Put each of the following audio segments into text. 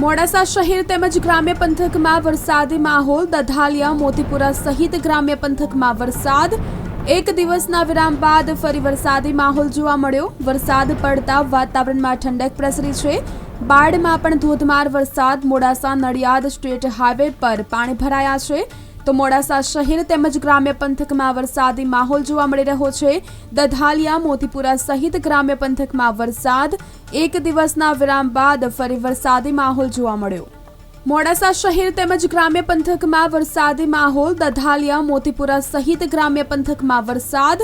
મોડાસા શહેર તેમજ ગ્રામ્ય પંથકમાં વરસાદી માહોલ, દધાલિયા, મોતીપુરા સહિત ગ્રામ્ય પંથકમાં વરસાદ. એક દિવસના વિરામ બાદ ફરી વરસાદી માહોલ જોવા મળ્યો. વરસાદ પડતા વાતાવરણમાં ઠંડક પ્રસરી છે. બાઢમાં પણ ધોધમાર વરસાદ મોડાસા નડિયાદ સ્ટેટ હાઈવે પર પાણી ભરાયા છે. તો મોડાસા શહેર તેમજ ગ્રામ્ય પંથકમાં વરસાદી માહોલ જોવા મળી રહ્યો છે. દધાલિયા, મોતીપુરા સહિત ગ્રામ્ય પંથકમાં વરસાદ. એક દિવસના વિરામ બાદ ફરી વરસાદી માહોલ જોવા મળ્યો. મોડાસા શહેર તેમજ ગ્રામ્ય પંથકમાં વરસાદી માહોલ. દધાલિયા, મોતીપુરા સહિત ગ્રામ્ય પંથકમાં વરસાદ.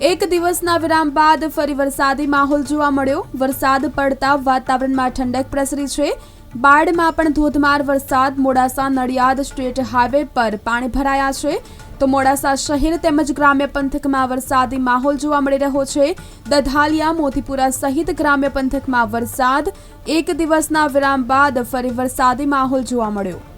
એક દિવસના વિરામ બાદ ફરી વરસાદી માહોલ જોવા મળ્યો. વરસાદ પડતા વાતાવરણમાં ઠંડક પ્રસરી છે. બાઢમાં પણ ધોધમાર વરસાદ. મોડાસા નડિયાદ સ્ટેટ હાઈવે પર પાણી ભરાયા છે. તો મોડાસા શહેર તેમજ ગ્રામ્ય પંથકમાં વરસાદી માહોલ જોવા મળી રહ્યો છે. દધાલિયા, મોતીપુરા સહિત ગ્રામ્ય પંથકમાં વરસાદ. એક દિવસના વિરામ બાદ ફરી વરસાદી માહોલ જોવા મળ્યો.